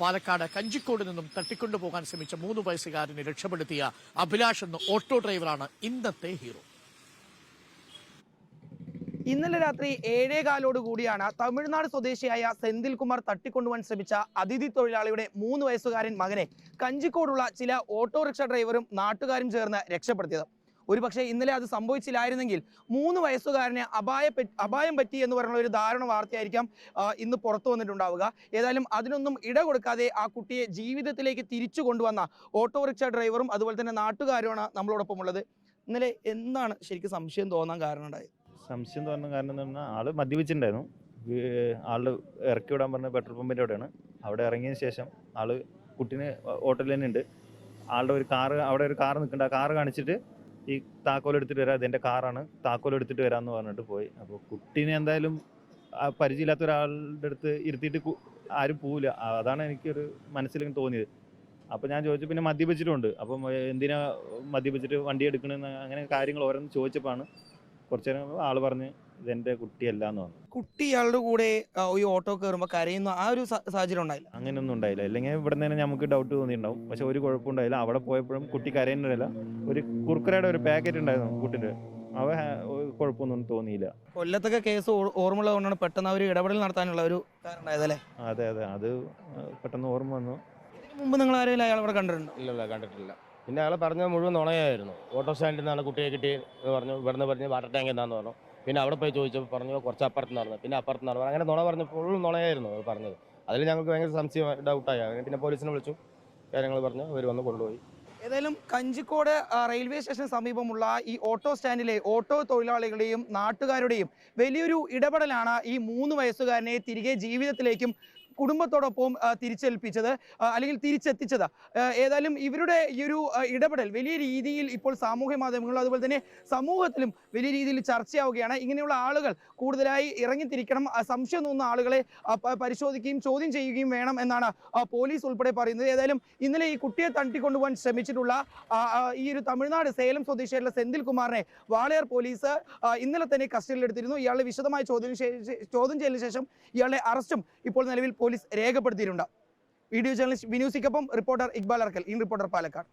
പാലക്കാട് കഞ്ചിക്കോട് നിന്നും തട്ടിക്കൊണ്ടു പോകാൻ ശ്രമിച്ച മൂന്ന് വയസ്സുകാരനെ രക്ഷപ്പെടുത്തിയ അഭിലാഷ് എന്ന ഓട്ടോ ഡ്രൈവറാണ് ഇന്നത്തെ ഹീറോ. ഇന്നലെ രാത്രി ഏഴേകാലോട് കൂടിയാണ് തമിഴ്നാട് സ്വദേശിയായ സെന്തിൽ കുമാർ തട്ടിക്കൊണ്ടുപോകാൻ ശ്രമിച്ച അതിഥി തൊഴിലാളിയുടെ മൂന്ന് വയസ്സുകാരൻ മകനെ കഞ്ചിക്കോടുള്ള ചില ഓട്ടോറിക്ഷ ഡ്രൈവറും നാട്ടുകാരും ചേർന്ന് രക്ഷപ്പെടുത്തിയത്. ഒരുപക്ഷെ ഇന്നലെ അത് സംഭവിച്ചില്ലായിരുന്നെങ്കിൽ മൂന്ന് വയസ്സുകാരനെ അപായ അപായം പറ്റി എന്ന് പറയുന്ന ഒരു ധാരണ വാർത്തയായിരിക്കാം ഇന്ന് പുറത്തു വന്നിട്ടുണ്ടാവുക. ഏതായാലും അതിനൊന്നും ഇട കൊടുക്കാതെ ആ കുട്ടിയെ ജീവിതത്തിലേക്ക് തിരിച്ചു കൊണ്ടുവന്ന ഓട്ടോറിക്ഷ ഡ്രൈവറും അതുപോലെ തന്നെ നാട്ടുകാരുമാണ് നമ്മളോടൊപ്പം ഉള്ളത് ഇന്നലെ എന്താണ് ശരിക്കും സംശയം തോന്നാൻ കാരണം ഉണ്ടായത്? സംശയം തോന്നാൻ കാരണം എന്ന് പറഞ്ഞാൽ ആൾ മദ്യപിച്ചിട്ടുണ്ടായിരുന്നു. ആൾ ഇറക്കി വിടാൻ പറഞ്ഞ പെട്രോൾ പമ്പിന്റെ അവിടെയാണ്. അവിടെ ഇറങ്ങിയതിന് ശേഷം ആൾ കുട്ടീനെ ഹോട്ടലിൽ തന്നെ ഉണ്ട്. ആളുടെ ഒരു കാറ് അവിടെ ഒരു കാർ നിൽക്കുന്നുണ്ട്. ആ കാറ് കാണിച്ചിട്ട് ഈ താക്കോൽ എടുത്തിട്ട് വരാം ഇതെന്റെ കാറാണ് താക്കോൽ എടുത്തിട്ട് വരാമെന്ന് പറഞ്ഞിട്ട് പോയി. അപ്പോൾ കുട്ടീനെ എന്തായാലും ആ പരിചയമില്ലാത്ത ഒരാളുടെ അടുത്ത് ഇരുത്തിയിട്ട് ആരും പോവില്ല. അതാണ് എനിക്കൊരു മനസ്സിലേക്ക് തോന്നിയത്. അപ്പോൾ ഞാൻ ചോദിച്ചു പിന്നെ മദ്യപിച്ചിട്ടുണ്ട് അപ്പം എന്തിനാ മദ്യപിച്ചിട്ട് വണ്ടി എടുക്കണമെന്ന് അങ്ങനെ കാര്യങ്ങൾ ഓരോന്ന് ചോദിച്ചപ്പോഴാണ് കുറച്ച് നേരം ആൾ പറഞ്ഞ് ഇതെന്റെ കുട്ടിയല്ല എന്ന് പറഞ്ഞു കുട്ടി ഇയാളുടെ കൂടെ ആ, ഈ ഓട്ടോ കയറുമ്പോൾ കരയുന്ന ആ ഒരു സ- സാഹചര്യം ഉണ്ടായില്ല? അങ്ങനെയൊന്നും ഉണ്ടായില്ല. അല്ലെങ്കിൽ ഇവിടെ നിന്ന് തന്നെ നമുക്ക് ഡൗട്ട് തോന്നിയിട്ടുണ്ടാവും. പക്ഷെ ഒരു കുഴപ്പമുണ്ടായില്ല അവിടെ പോയപ്പോഴും കുട്ടി കരയുന്നില്ല ഒരു കുർക്കരയുടെ ഒരു പാക്കറ്റ് ഉണ്ടായിരുന്നു കുട്ടിന്റെ അവ ഹാ- ഒരു കുഴപ്പമൊന്നും തോന്നിയില്ല. കൊല്ലത്തൊക്കെ കേസ് ഓ- ഓർമ്മയുള്ളത് കൊണ്ടാണ് പെട്ടെന്ന് അവർ ഇടപെടൽ നടത്താനുള്ള ഒരു കാരണം അതെ അതെ. അത് പെട്ടെന്ന് ഓർമ്മ വന്നു. ഇതിനു മുമ്പ് നിങ്ങൾ ആരെങ്കിലും അയാൾ അവിടെ കണ്ടിട്ടുണ്ടോ? ഇല്ല കണ്ടിട്ടില്ല. പിന്നെ അയാൾ പറഞ്ഞ മുഴുവൻ നുണയായിരുന്നു. ഓട്ടോ സ്റ്റാൻഡിൽ നിന്നാണ് കുട്ടിയെ കിട്ടി എന്ന് പറഞ്ഞു. ഇവിടുന്ന് പറഞ്ഞ് വാട്ടർ ടാങ്ക് എന്താന്ന് പറഞ്ഞു. പിന്നെ അവിടെ പോയി ചോദിച്ചപ്പോൾ പറഞ്ഞു കുറച്ച് അപ്പുറത്ത് നടന്നു. പിന്നെ അപ്പുറത്ത് നടന്നു അങ്ങനെ നുണ പറഞ്ഞു ഫുൾ നുണയായിരുന്നു അവർ പറഞ്ഞത്. അതിൽ ഞങ്ങൾക്ക് ഭയങ്കര സംശയം ഡൗട്ടായി അങ്ങനെ പിന്നെ പോലീസിനെ വിളിച്ചു. കാര്യങ്ങൾ പറഞ്ഞു അവർ വന്ന് കൊണ്ടുപോയി. ഏതായാലും കഞ്ചിക്കോട് റെയിൽവേ സ്റ്റേഷൻ സമീപമുള്ള ഈ ഓട്ടോ സ്റ്റാൻഡിലെ ഓട്ടോ തൊഴിലാളികളുടെയും നാട്ടുകാരുടെയും വലിയൊരു ഇടപെടലാണ് ഈ മൂന്ന് വയസ്സുകാരനെ തിരികെ ജീവിതത്തിലേക്കും കുടുംബത്തോടൊപ്പം തിരിച്ചേൽപ്പിച്ചത് അല്ലെങ്കിൽ തിരിച്ചെത്തിച്ചത്. ഏതായാലും ഇവരുടെ ഈ ഒരു ഇടപെടൽ വലിയ രീതിയിൽ ഇപ്പോൾ സാമൂഹ്യ മാധ്യമങ്ങളിലും അതുപോലെ തന്നെ സമൂഹത്തിലും വലിയ രീതിയിൽ ചർച്ചയാവുകയാണ്. ഇങ്ങനെയുള്ള ആളുകൾ കൂടുതലായി ഇറങ്ങിത്തിരിക്കണം. സംശയം തോന്നുന്ന ആളുകളെ പരിശോധിക്കുകയും ചോദ്യം ചെയ്യുകയും വേണം എന്നാണ് പോലീസ് ഉൾപ്പെടെ പറയുന്നത്. ഏതായാലും ഇന്നലെ ഈ കുട്ടിയെ തട്ടിക്കൊണ്ടുപോകാൻ ശ്രമിച്ചിട്ടുള്ള ഈ ഒരു തമിഴ്നാട് സേലം സ്വദേശിയായിട്ടുള്ള സെന്തിൽ കുമാറിനെ വാളയാർ പോലീസ് ഇന്നലെ തന്നെ കസ്റ്റഡിയിലെടുത്തിരുന്നു. ഇയാളെ വിശദമായ ചോദ്യം ചോദ്യം ചെയ്യലിന് ശേഷം ഇയാളുടെ അറസ്റ്റും ഇപ്പോൾ നിലവിൽ പോലീസ് രേഖപ്പെടുത്തിയിട്ടുണ്ട്. Video journalist വിനൂസിക്കൊപ്പം reporter Iqbal Arkal in reporter Palakkad.